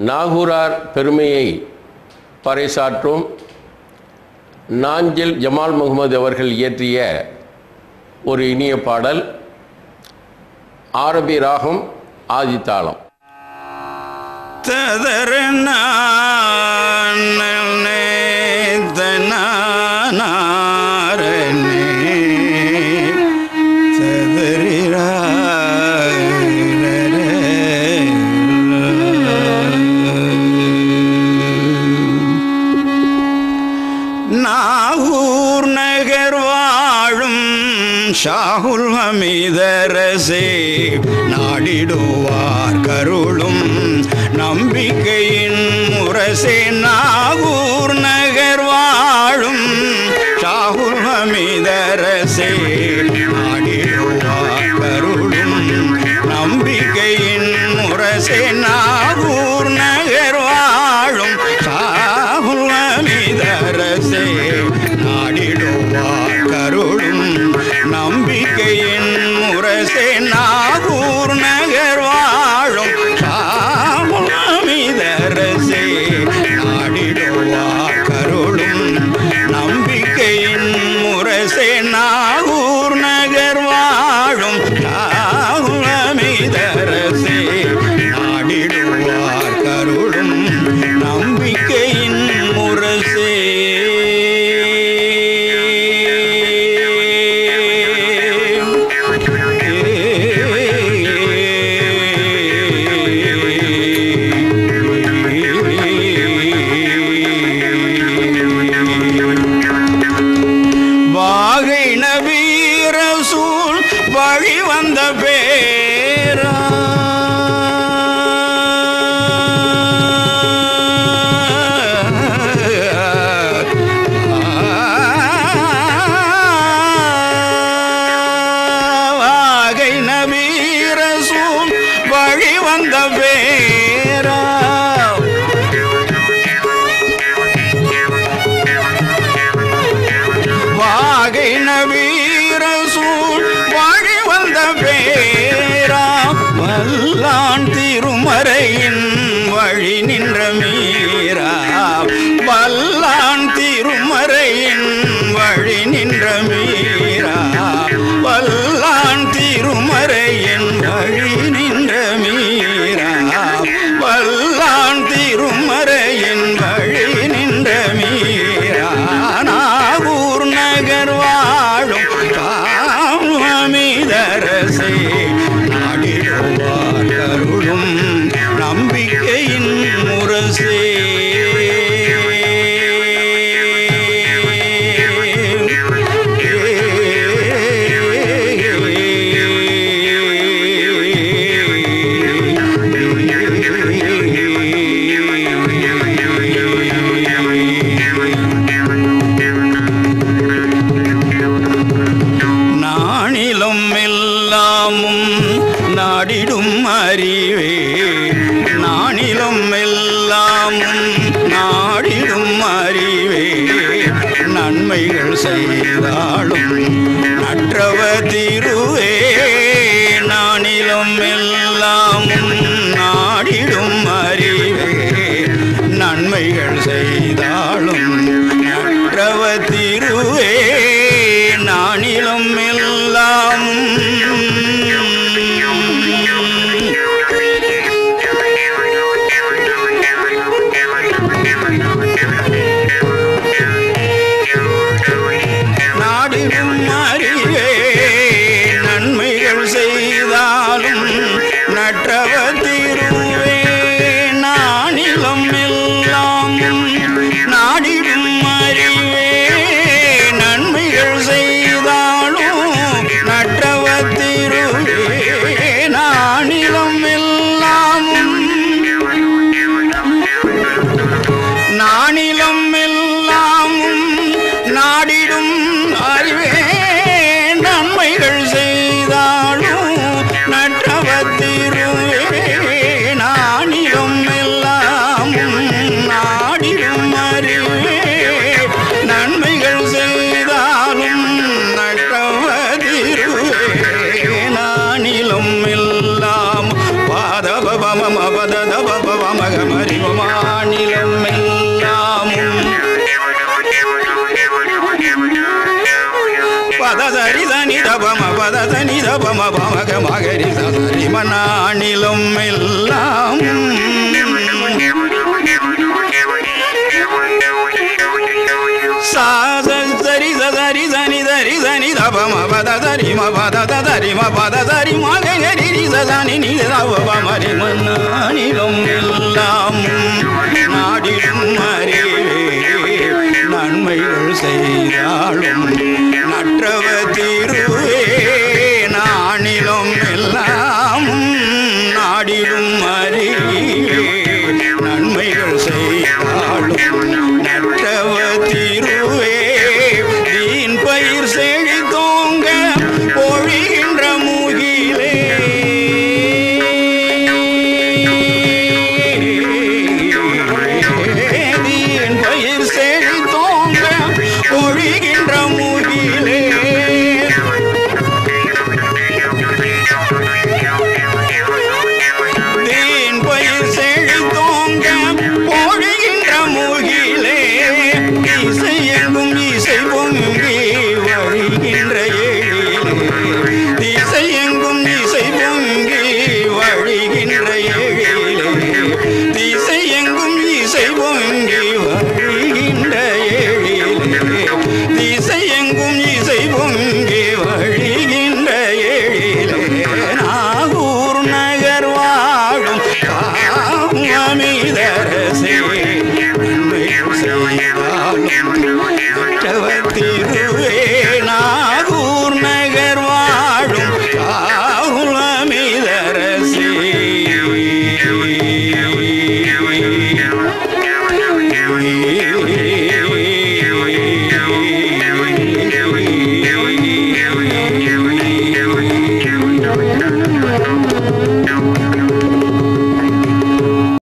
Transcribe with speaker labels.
Speaker 1: நாகூரார் பெருமையை பறைசாற்றும் நாஞ்சில் ஜமால் முகமது அவர்கள் இயற்றிய ஒரு இனிய பாடல் ஆரபி ராகம் ஆதித்தாளம்.
Speaker 2: நாகூர் அரசே நாடிடுவார் கருளும். நம்பிக்கையின் முரசே நாகூர் நகர் வாழும். ஷாகுல் அமிதரசே நாடிடுவார் கருளும். நம்பிக்கையின் முரசே நாகூர் நகர் வாழும். ஷாகுல் அமிதரசே நாடிடுவார் கருளும். நம்பிக்கையின் அரசே நாகூர் நகர் வாழும் ஷாகுல் நாடிடுவா கருளும் நம்பிக்கையின் முரசே நாகூர் வந்த பேரா திருமறையின் வழி நின்ற மீரா. வல்லான் திருமறையின் வழி நின்ற மீ உலகம் எல்லாமும் நாடிடும் அறிவே. நானிலும் எல்லாமும் நாடிடும் அறிவே. நன்மைகள் செய்தாலும் நற்றவ திருவே. அவபவமகமறிவு மாநிலம் எல்லாமும் பததரிதனிதபம பததனிதபம பமகமகரிதரிமனாணிலும் எல்லாமும் ரிம பத தரிம பத தரிம கரி ரிசதானி நிதவ மரி மன்னா Hallelujah. तव तिरुवे